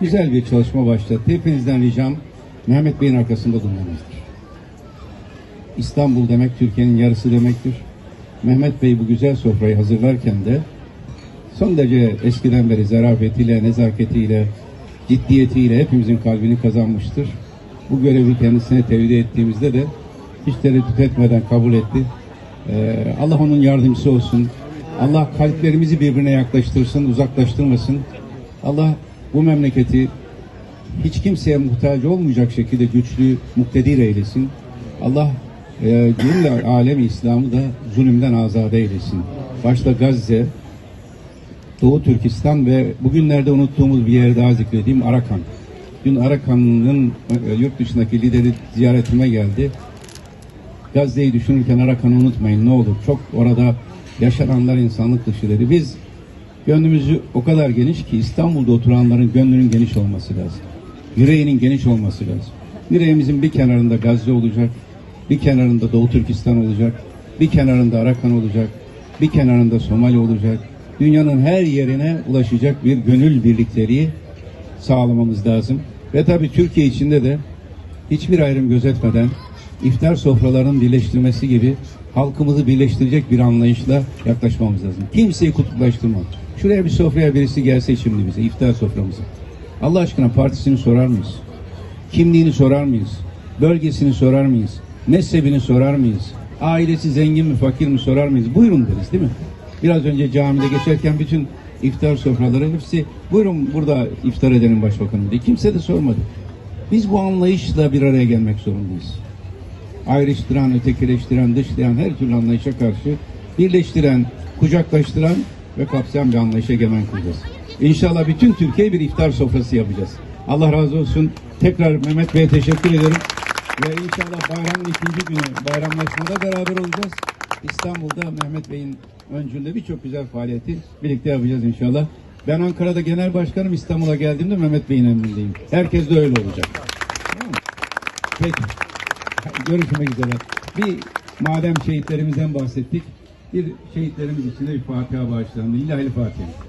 güzel bir çalışma başlattı. Hepinizden ricam Mehmet Bey'in arkasında durmanızdır. İstanbul demek Türkiye'nin yarısı demektir. Mehmet Bey bu güzel sofrayı hazırlarken de son derece eskiden beri zarafetiyle, nezaketiyle, ciddiyetiyle hepimizin kalbini kazanmıştır. Bu görevi kendisine tevdi ettiğimizde de hiç tereddüt etmeden kabul etti. Ee, Allah onun yardımcısı olsun. Allah kalplerimizi birbirine yaklaştırsın, uzaklaştırmasın. Allah bu memleketi hiç kimseye muhtaç olmayacak şekilde güçlü, muktedir eylesin. Allah e, cümle alemi İslam'ı da zulümden azade eylesin. Başta Gazze, Doğu Türkistan ve bugünlerde unuttuğumuz bir yer daha zikredeyim Arakan. Dün Arakan'ın e, yurt dışındaki lideri ziyaretime geldi. Gazze'yi düşünürken Arakan'ı unutmayın ne olur. Çok orada yaşananlar insanlık dışı dedi. Biz gönlümüzü o kadar geniş ki İstanbul'da oturanların gönlünün geniş olması lazım. Yüreğinin geniş olması lazım. Yüreğimizin bir kenarında Gazze olacak, bir kenarında Doğu Türkistan olacak, bir kenarında Arakan olacak, bir kenarında Somali olacak. Dünyanın her yerine ulaşacak bir gönül birlikteliği sağlamamız lazım. Ve tabii Türkiye içinde de hiçbir ayrım gözetmeden iftar sofralarının birleştirmesi gibi halkımızı birleştirecek bir anlayışla yaklaşmamız lazım. Kimseyi kutuplaştırma. Şuraya bir sofraya birisi gelse şimdi bize iftar soframıza. Allah aşkına partisini sorar mıyız? Kimliğini sorar mıyız? Bölgesini sorar mıyız? Mezhebini sorar mıyız? Ailesi zengin mi fakir mi sorar mıyız? Buyurun deriz değil mi? Biraz önce camide geçerken bütün iftar sofraları hepsi buyurun burada iftar edelim başbakanım diye. Kimse de sormadı. Biz bu anlayışla bir araya gelmek zorundayız. Ayrıştıran, ötekileştiren, dışlayan her türlü anlayışa karşı birleştiren, kucaklaştıran ve kapsayan bir anlayışa egemen kılacağız. İnşallah bütün Türkiye bir iftar sofrası yapacağız. Allah razı olsun. Tekrar Mehmet Bey'e teşekkür ederim. Ve inşallah bayramın ikinci günü bayramlaşmada beraber olacağız. İstanbul'da Mehmet Bey'in öncülüğünde birçok güzel faaliyeti birlikte yapacağız inşallah. Ben Ankara'da genel başkanım İstanbul'a geldiğimde Mehmet Bey'in emrindeyim. Herkes de öyle olacak. Tamam? Peki. Görüşmek üzere. Bir madem şehitlerimizden bahsettik, bir şehitlerimiz için de bir Fatiha bağışlandı. İlahi Fatiha.